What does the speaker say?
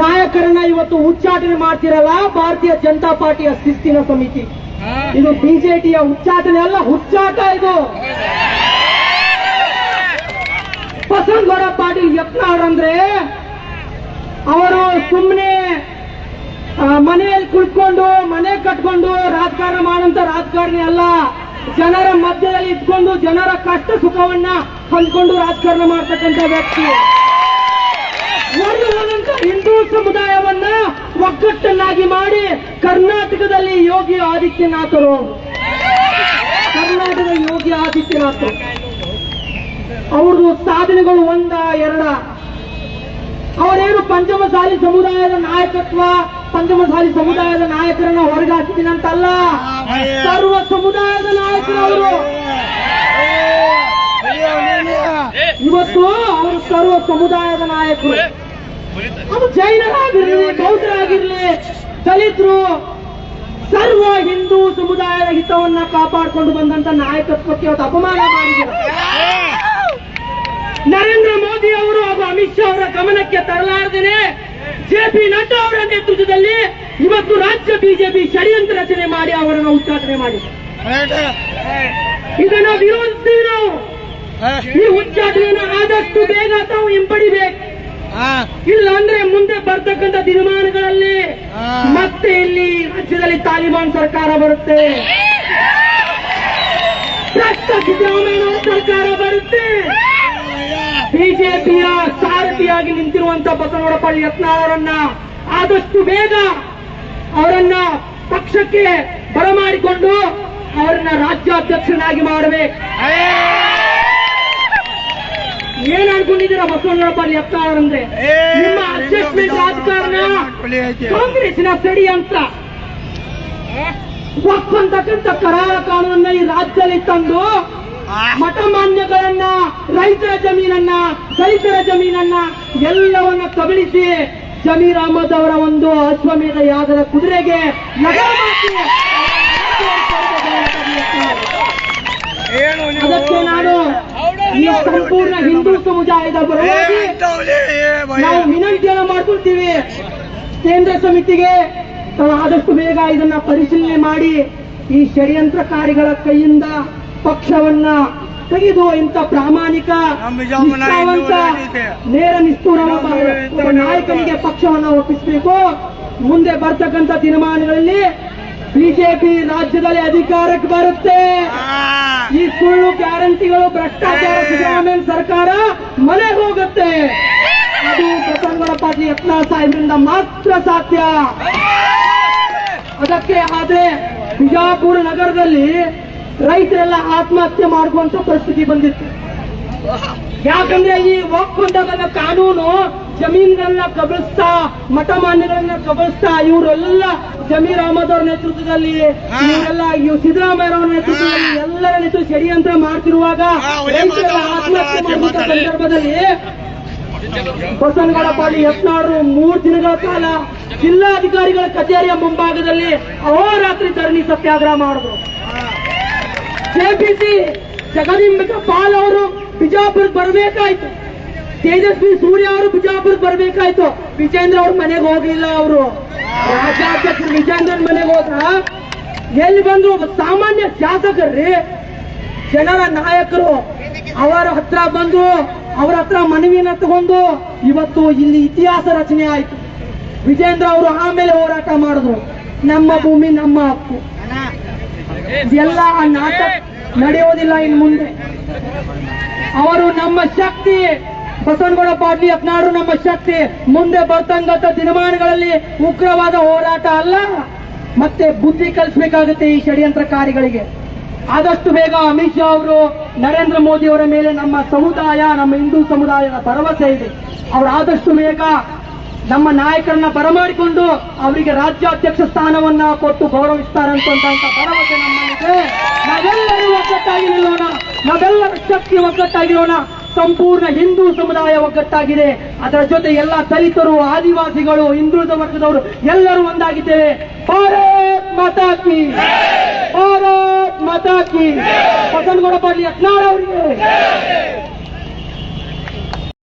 ನಾಯಕರನ್ನ ಇವತ್ತು ಉಚ್ಚಾಟನೆ ಮಾಡ್ತಿರಲ್ಲ ಭಾರತೀಯ ಜನತಾ ಪಾರ್ಟಿಯ ಶಿಸ್ತಿನ ಸಮಿತಿ. ಇದು ಬಿಜೆಪಿಯ ಉಚ್ಚಾಟನೆ ಅಲ್ಲ ಹುಚ್ಚಾಟ ಇದು. ಬಸವನಗೌಡ ಪಾಟೀಲ್ ಯತ್ನ ಅವರಂದ್ರೆ ಅವರು ಸುಮ್ಮನೆ ಮನೆಯಲ್ಲಿ ಕುಳಿತುಕೊಂಡು ಮನೆ ಕಟ್ಕೊಂಡು ರಾಜಕಾರಣ ಮಾಡುವಂತ ರಾಜಕಾರಣಿ ಅಲ್ಲ. ಜನರ ಮಧ್ಯದಲ್ಲಿ ಇದ್ಕೊಂಡು ಜನರ ಕಷ್ಟ ಸುಖವನ್ನ ಹೊಂದ್ಕೊಂಡು ರಾಜಕಾರಣ ಮಾಡ್ತಕ್ಕಂಥ ವ್ಯಕ್ತಿ. ವರ್ಗವಾದಂತ ಹಿಂದೂ ಸಮುದಾಯವನ್ನ ಒಗ್ಗಟ್ಟನ್ನಾಗಿ ಮಾಡಿ ಕರ್ನಾಟಕದಲ್ಲಿ ಯೋಗಿ ಆದಿತ್ಯನಾಥರು. ಕರ್ನಾಟಕದ ಯೋಗಿ ಆದಿತ್ಯನಾಥ್ ಅವ್ರದ್ದು ಸಾಧನೆಗಳು ಒಂದ ಎರಡ? ಅವರೇನು ಪಂಚಮಸಾಲಿ ಸಮುದಾಯದ ನಾಯಕತ್ವ ಪಂಚಮಸಾಲಿ ಸಮುದಾಯದ ನಾಯಕರನ್ನ ಹೊರಗಾಕಿದ್ದೀನಿ ಅಂತಲ್ಲ? ಸರ್ವ ಸಮುದಾಯದ ನಾಯಕರವರು. ಇವತ್ತು ಅವರು ಸರ್ವ ಸಮುದಾಯದ ನಾಯಕರು. ಅದು ಜೈನರಾಗಿರ್ಲಿ ಬೌದ್ಧರಾಗಿರ್ಲಿ ದಲಿತರು ಸರ್ವ ಹಿಂದೂ ಸಮುದಾಯದ ಹಿತವನ್ನ ಕಾಪಾಡಿಕೊಂಡು ಬಂದಂತ ನಾಯಕತ್ವಕ್ಕೆ ಅವತ್ತು ಅಪಮಾನ ಮಾಡಿದ್ರು ನರೇಂದ್ರ ಮೋದಿ ಅವರು ಹಾಗೂ ಅಮಿತ್ ಶಾ ಅವರ ಗಮನಕ್ಕೆ ತರಲಾರದೇನೆ ಜೆ ಪಿ ನಡ್ಡಾ ಅವರ ನೇತೃತ್ವದಲ್ಲಿ ಇವತ್ತು ರಾಜ್ಯ ಬಿಜೆಪಿ ಷಡ್ಯಂತ್ರ ರಚನೆ ಮಾಡಿ ಅವರನ್ನು ಉಚ್ಚಾಟನೆ ಮಾಡಿದ್ರು ಇದನ್ನ ವಿರೋಧಿಸ್ತೀವಿ ನಾವು. ಈ ಉಚ್ಚಾಟನೆಯನ್ನು ಆದಷ್ಟು ಬೇಗ ತಾವು ಹಿಂಪಡಿಬೇಕು. ಇಲ್ಲ ಅಂದ್ರೆ ಮುಂದೆ ಬರ್ತಕ್ಕಂಥ ದಿನಮಾನಗಳಲ್ಲಿ ಮತ್ತೆ ಇಲ್ಲಿ ರಾಜ್ಯದಲ್ಲಿ ತಾಲಿಬಾನ್ ಸರ್ಕಾರ ಬರುತ್ತೆ. ಸಿದ್ದರಾಮಯ್ಯ ಸರ್ಕಾರ ಬರುತ್ತೆ. ಬಿಜೆಪಿಯ ಸಾರಥಿಯಾಗಿ ನಿಂತಿರುವಂತ ಬಸವನಗೌಡ ಯತ್ನಾಳರನ್ನ ಆದಷ್ಟು ಬೇಗ ಅವರನ್ನ ಪಕ್ಷಕ್ಕೆ ಬರಮಾಡಿಕೊಂಡು ಅವರನ್ನ ರಾಜ್ಯಾಧ್ಯಕ್ಷನಾಗಿ ಮಾಡಬೇಕು. ಏನ್ ಅನ್ಕೊಂಡಿದ್ದೀರಾ ಬಸವಣ್ಣಪ್ಪ ಎತ್ತಾರಂದ್ರೆ ನಿಮ್ಮ ಅಡ್ಜಸ್ಟ್ಮೆಂಟ್ ರಾಜಕಾರಣ ಕಾಂಗ್ರೆಸ್ನ ಸಡಿ ಅಂತ. ಒಪ್ಪಂತಕ್ಕಂಥ ಕರಾರ ಕರಾಳ ಕಾನೂನನ್ನ ಈ ರಾಜ್ಯದಲ್ಲಿ ತಂದು ಮಠ ಮಾನ್ಯಗಳನ್ನ ರೈತರ ಜಮೀನನ್ನ ದಲಿತರ ಜಮೀನನ್ನ ಎಲ್ಲವನ್ನ ಕಬಳಿಸಿ ಜಮೀರ್ ಅಹಮದ್ ಅವರ ಒಂದು ಅಶ್ವಮೇಧ ಯಾಗದ ಕುದುರೆಗೆ ಅದಕ್ಕೆ ನಾನು ಈ ಸಂಪೂರ್ಣ ಹಿಂದೂ ಸಮುದಾಯದ ಪರವಾಗಿ ನಾವು ವಿನಂತಿಯನ್ನು ಮಾಡ್ಕೊಳ್ತೀವಿ. ಕೇಂದ್ರ ಸಮಿತಿಗೆ ತಾವು ಆದಷ್ಟು ಬೇಗ ಇದನ್ನ ಪರಿಶೀಲನೆ ಮಾಡಿ ಈ ಷಡ್ಯಂತ್ರಕಾರಿಗಳ ಕೈಯಿಂದ ಪಕ್ಷವನ್ನ ತೆಗೆದು ಇಂಥ ಪ್ರಾಮಾಣಿಕ ನೇರ ನಿಷ್ಠೂರ ನಾಯಕನಿಗೆ ಪಕ್ಷವನ್ನ ಒಪ್ಪಿಸಬೇಕು. ಮುಂದೆ ಬರ್ತಕ್ಕಂಥ ದಿನಮಾನಗಳಲ್ಲಿ ಬಿಜೆಪಿ ರಾಜ್ಯದಲ್ಲಿ ಅಧಿಕಾರಕ್ಕೆ ಬರುತ್ತೆ. ಈ ಸುಳ್ಳು ಗ್ಯಾರಂಟಿಗಳು ಭ್ರಷ್ಟಾಚಾರ ಸಿದ್ದರಾಮಯ್ಯ ಸರ್ಕಾರ ಮನೆ ಹೋಗುತ್ತೆ. ಅದು ಬಸವನಗೌಡ ಪಾಟೀಲ್ ಯತ್ನ ಸಾಹೇಬ್ರಿಂದ ಮಾತ್ರ ಸಾಧ್ಯ. ಅದಕ್ಕೆ ಆದ್ರೆ ಬಿಜಾಪುರ ನಗರದಲ್ಲಿ ರೈತರೆಲ್ಲ ಆತ್ಮಹತ್ಯೆ ಮಾಡುವಂತ ಪರಿಸ್ಥಿತಿ ಬಂದಿತ್ತು. ಯಾಕಂದ್ರೆ ಈ ವಕ್ಫ್ ಕಾನೂನು ಜಮೀನುಗಳನ್ನ ಕಬಳಿಸ್ತಾ ಮಠ ಮಾನ್ಯಗಳನ್ನ ಕಬಳಿಸ್ತಾ ಇವರೆಲ್ಲ ಜಮೀರ್ ಅಹಮದ್ ಅವರ ನೇತೃತ್ವದಲ್ಲಿ ಇವರೆಲ್ಲ ಇವ್ ಸಿದ್ದರಾಮಯ್ಯ ಅವರ ನೇತೃತ್ವದಲ್ಲಿ ಎಲ್ಲರ ನೇತೃತ್ವ ಷಡ್ಯಂತ್ರ ಮಾಡ್ತಿರುವಾಗ ಆತ್ಮಹತ್ಯೆ ಮಾಡುವಂತ ಸಂದರ್ಭದಲ್ಲಿ ಬಸವನಗೌಡ ಪಾಳಿ ಯತ್ನಾಳರು ಮೂರು ದಿನಗಳ ಕಾಲ ಜಿಲ್ಲಾಧಿಕಾರಿಗಳ ಕಚೇರಿಯ ಮುಂಭಾಗದಲ್ಲಿ ಅಹೋರಾತ್ರಿ ಧರಣಿ ಸತ್ಯಾಗ್ರಹ ಮಾಡಿದ್ರು. ಜೆಪಿಸಿ ಜಗದಿಂಬಿಕ ಪಾಲ್ ಅವರು ಬಿಜಾಪುರಕ್ಕೆ ಬರಬೇಕಾಯ್ತು. ತೇಜಸ್ವಿ ಸೂರ್ಯ ಅವರು ಬಿಜಾಪುರ್ ಬರ್ಬೇಕಾಯ್ತು. ವಿಜೇಂದ್ರ ಅವ್ರ ಮನೆಗೆ ಹೋಗ್ಲಿಲ್ಲ ಅವರು. ರಾಜ್ಯಾಧ್ಯಕ್ಷರು ವಿಜೇಂದ್ರನ್ ಮನೆಗೆ ಹೋದ ಎಲ್ಲಿ ಬಂದ್ರು ಸಾಮಾನ್ಯ ಶಾಸಕರ್ರಿ, ಜನರ ನಾಯಕರು ಅವರ ಹತ್ರ ಬಂದು ಅವರ ಹತ್ರ ಮನವಿನ ತಗೊಂಡು ಇವತ್ತು ಇಲ್ಲಿ ಇತಿಹಾಸ ರಚನೆ ಆಯ್ತು. ವಿಜೇಂದ್ರ ಅವರು ಆಮೇಲೆ ಹೋರಾಟ ಮಾಡಿದ್ರು. ನಮ್ಮ ಭೂಮಿ, ನಮ್ಮ ಹಕ್ಕು. ಎಲ್ಲ ನಾಟಕ ನಡೆಯೋದಿಲ್ಲ ಇನ್ನು ಮುಂದೆ. ಅವರು ನಮ್ಮ ಶಕ್ತಿ ಬಸವನಗೌಡ ಪಾಟೀಲ್ ಯತ್ನಾಡು ನಮ್ಮ ಶಕ್ತಿ. ಮುಂದೆ ಬರ್ತಂಗತ ದಿನಮಾನಗಳಲ್ಲಿ ಉಗ್ರವಾದ ಹೋರಾಟ ಅಲ್ಲ, ಮತ್ತೆ ಬುದ್ಧಿ ಕಲಿಸಬೇಕಾಗುತ್ತೆ ಈ ಷಡ್ಯಂತ್ರಕಾರಿಗಳಿಗೆ. ಆದಷ್ಟು ಬೇಗ ಅಮಿತ್ ಶಾ ಅವರು, ನರೇಂದ್ರ ಮೋದಿ ಅವರ ಮೇಲೆ ನಮ್ಮ ಸಮುದಾಯ, ನಮ್ಮ ಹಿಂದೂ ಸಮುದಾಯದ ಭರವಸೆ ಇದೆ. ಅವರು ಆದಷ್ಟು ಬೇಗ ನಮ್ಮ ನಾಯಕರನ್ನ ಬರಮಾಡಿಕೊಂಡು ಅವರಿಗೆ ರಾಜ್ಯಾಧ್ಯಕ್ಷ ಸ್ಥಾನವನ್ನ ಕೊಟ್ಟು ಗೌರವಿಸ್ತಾರಂತ ಭರವಸೆ ನಮ್ಮಲ್ಲಿದೆ. ನಾವೆಲ್ಲರೂ ಒಗ್ಗಟ್ಟಾಗಿ ನಿಲ್ಲೋಣ. ನಾವೆಲ್ಲರ ಶಕ್ತಿ ಒಗ್ಗಟ್ಟಾಗಿರೋಣ ಸಂಪೂರ್ಣ ಹಿಂದೂ ಸಮುದಾಯ ಒಗ್ಗಟ್ಟಾಗಿದೆ. ಅದರ ಜೊತೆ ಎಲ್ಲ ದಲಿತರು, ಆದಿವಾಸಿಗಳು ಹಿಂದುಳಿದ ವರ್ಗದವರು ಎಲ್ಲರೂ ಒಂದಾಗಿದ್ದೇವೆ. ಭಾರತ್ ಮಾತಾ ಕಿ ಭಾರತ್ ಮಾತಾ ಕಿ ಬಸವನಗೌಡ ಪಾಟೀಲ್ ಯತ್ನಾಳ್ ಅವರಿಗೆ